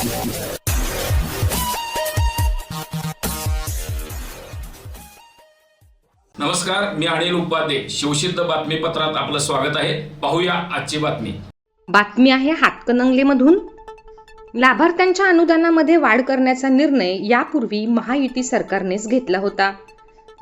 नमस्कार मी अनिल उपाध्ये. शिवसिद्ध बातमीपत्रात आपलं स्वागत आहे. पाहूया आजची बातमी. बातमी आहे हातकणंगलेमधून. लाभार्थ्यांच्या अनुदानामध्ये वाढ करण्याचा निर्णय यापूर्वी महायुती सरकारनेच घेतला होता.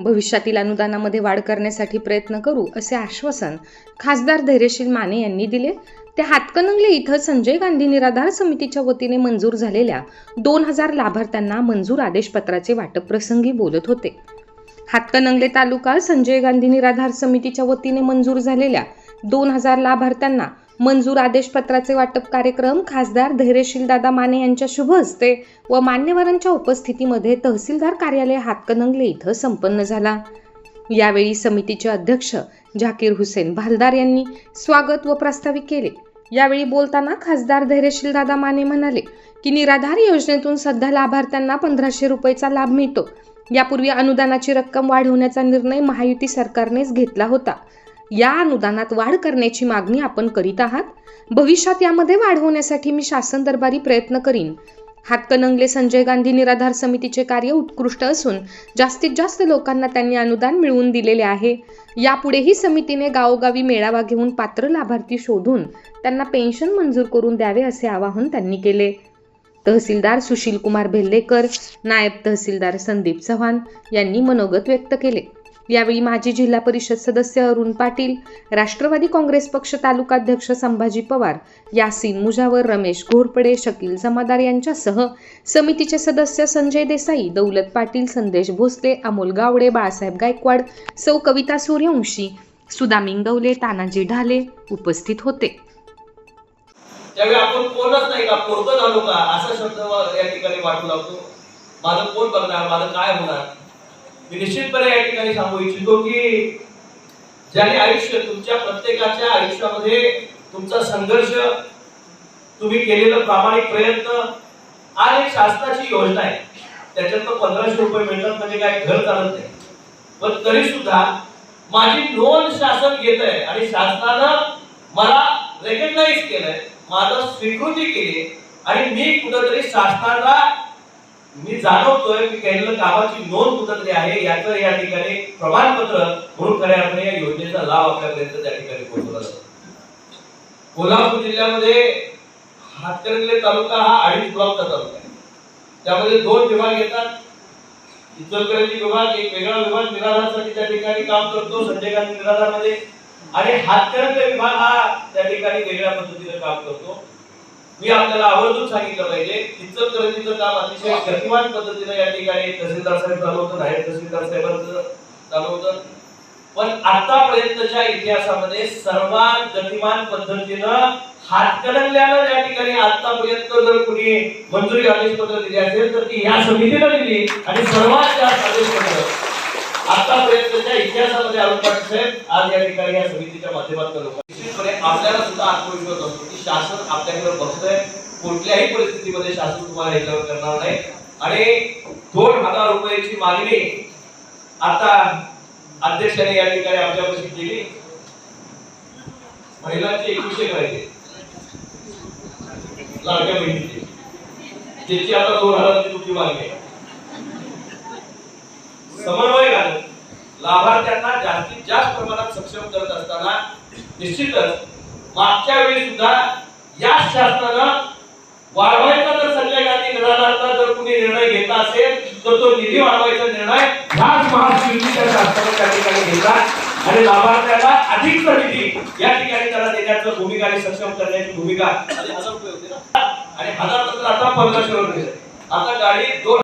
भविष्यातील अनुदानामध्ये वाढ करण्यासाठी प्रयत्न करू असे आश्वासन खासदार धैर्यशील माने यांनी दिले. ते हातकणंगले इथं संजय गांधी निराधार समितीच्या वतीने मंजूर झालेल्या दोन हजार लाभार्थ्यांना मंजूर आदेशपत्राचे वाटप प्रसंगी बोलत होते. हातकणंगले तालुका संजय गांधी निराधार समितीच्या वतीने मंजूर झालेल्या दोन हजार लाभार्थ्यांना मंजूर आदेशपत्राचे वाटप कार्यक्रम खासदार धैर्यशील दादा माने यांच्या शुभ हस्ते व मान्यवरांच्या उपस्थितीमध्ये तहसीलदार कार्यालय हातकणंगले इथं संपन्न झाला. यावेळी समितीचे अध्यक्ष झाकीर हुसेन भालदार यांनी स्वागत व प्रास्ताविक केले. यावेळी बोलताना खासदार धैर्यशील दादा माने म्हणाले की निराधार योजनेतून सध्या लाभार्थ्यांना पंधराशे रुपयेचा लाभ मिळतो. यापूर्वी अनुदानाची रक्कम वाढवण्याचा निर्णय महायुती सरकारनेच घेतला होता. या अनुदानात वाढ करण्याची मागणी आपण करीत आहात. भविष्यात यामध्ये वाढ होण्यासाठी मी शासन दरबारी प्रयत्न करीन. हातकणंगले संजय गांधी निराधार समितीचे कार्य उत्कृष्ट असून जास्तीत जास्त लोकांना त्यांनी अनुदान मिळवून दिलेले आहे. यापुढेही समितीने गावोगावी मेळावा घेऊन पात्र लाभार्थी शोधून त्यांना पेन्शन मंजूर करून द्यावे असे आवाहन त्यांनी केले. तहसीलदार सुशील कुमार भेल्लेकर नायब तहसीलदार संदीप चव्हाण यांनी मनोगत व्यक्त केले. यावेळी माजी जिल्हा परिषद सदस्य अरुण पाटील राष्ट्रवादी काँग्रेस पक्ष तालुकाध्यक्ष संभाजी पवार यासीन मुजावर रमेश घोरपडे शकील जमादार यांच्यासह समितीचे सदस्य संजय देसाई दौलत पाटील संदेश भोसले अमोल गावडे बाळासाहेब गायकवाड सौ कविता सूर्यवंशी सुदा मिंगवले तानाजी ढाले उपस्थित होते. त्यावेळी आपण कोणच नाही का? पोरकं झालो का? असा शब्द या ठिकाणी वाटू लागतो. माझं कोण बघणार? माझं काय होणार? मी निश्चितपणे या ठिकाणी सांगू इच्छितो की ज्याने आयुष्य तुमच्या प्रत्येकाच्या आयुष्यामध्ये तुमचा संघर्ष तुम्ही केलेलं प्रामाणिक प्रयत्न आणि शासनाची योजना आहे. त्याच्यात पंधराशे रुपये मिळतात म्हणजे काय? घर चालत नाही. पण तरी सुद्धा माझी नोंद शासन घेत आहे आणि शासनानं मला रेकग्नाइज केलंय माझं स्वीकृती केली आणि मी कुठंतरी शासनाला मी जाणवतोय की केलेलं कामाची नोंद कुठंतरी आहे याचं या ठिकाणी प्रमाणपत्र म्हणून खऱ्या अर्थाने या योजनेचा लाभ आपल्यापर्यंत त्या ठिकाणी पोहोचवला जातो. कोल्हापूर जिल्ह्यामध्ये हातकणंगले तालुका हा अडीच ब्लॉकचा तालुका आहे. त्यामध्ये दोन विभाग येतात. इचलकरंजी विभाग एक वेगळा विभाग निराधारसाठी त्या ठिकाणी काम करतो संजय गांधी निराधारमध्ये आणि हातकणंगले विभाग हा त्या ठिकाणी वेगळ्या पद्धतीने काम करतो. मी आपल्याला आवर्जून सांगितलं पाहिजे इचलकरंजीचं काम अतिशय गतिमान पद्धतीने या ठिकाणी तहसीलदार साहेब चालवतं नायब तहसीलदार साहेबांचं चालवतं पण आतापर्यंतच्या इतिहासामध्ये सर्वात गतिमान पद्धतीनं हातकणंगल्यानं या ठिकाणी आतापर्यंत जर कुणी मंजुरी आदेशपत्र दिली असेल तर ती या समितीनं दिली आणि सर्वात जास्त आदेशपत्र. आतापर्यंतच्या इतिहासामध्ये अरुण पाटील साहेब आज या ठिकाणी या समितीच्या माध्यमातून निश्चितपणे आपल्याला सुद्धा आत्मविश्वास असतो की शासन आपल्याकडे बघतोय कुठल्याही परिस्थितीमध्ये शासन तुम्हाला याच्यावर करणार नाही. आणि दोन हजार रुपयाची मागणी आता अध्यक्षाने या ठिकाणी आमच्यापाशी केली. महिलांचे एकवीसशे करायचे लाडक्या बहिणीचे. त्याची आता दोन हजारची तुमची मागणी आहे. समन्वय घालून लाभार्थ्यांना जास्तीत जास्त प्रमाणात सक्षम करत असताना निश्चितच मागच्या वेळी सुद्धा या शासनानं वाढवायचा जर संजय गांधी निराधारचा जर कुणी निर्णय घेतला असेल तर तो निधी वाढवायचा निर्णय याच महाशिवजीच्या शासनानं त्या ठिकाणी घेतला आणि लाभार्थ्याला अधिक निधी या ठिकाणी त्याला देण्याचं भूमिका आणि सक्षम करण्याची भूमिका. आणि हजार रुपये होते ना? आणि हजार नंतर आता पंधराशे वर आता गाडी दोन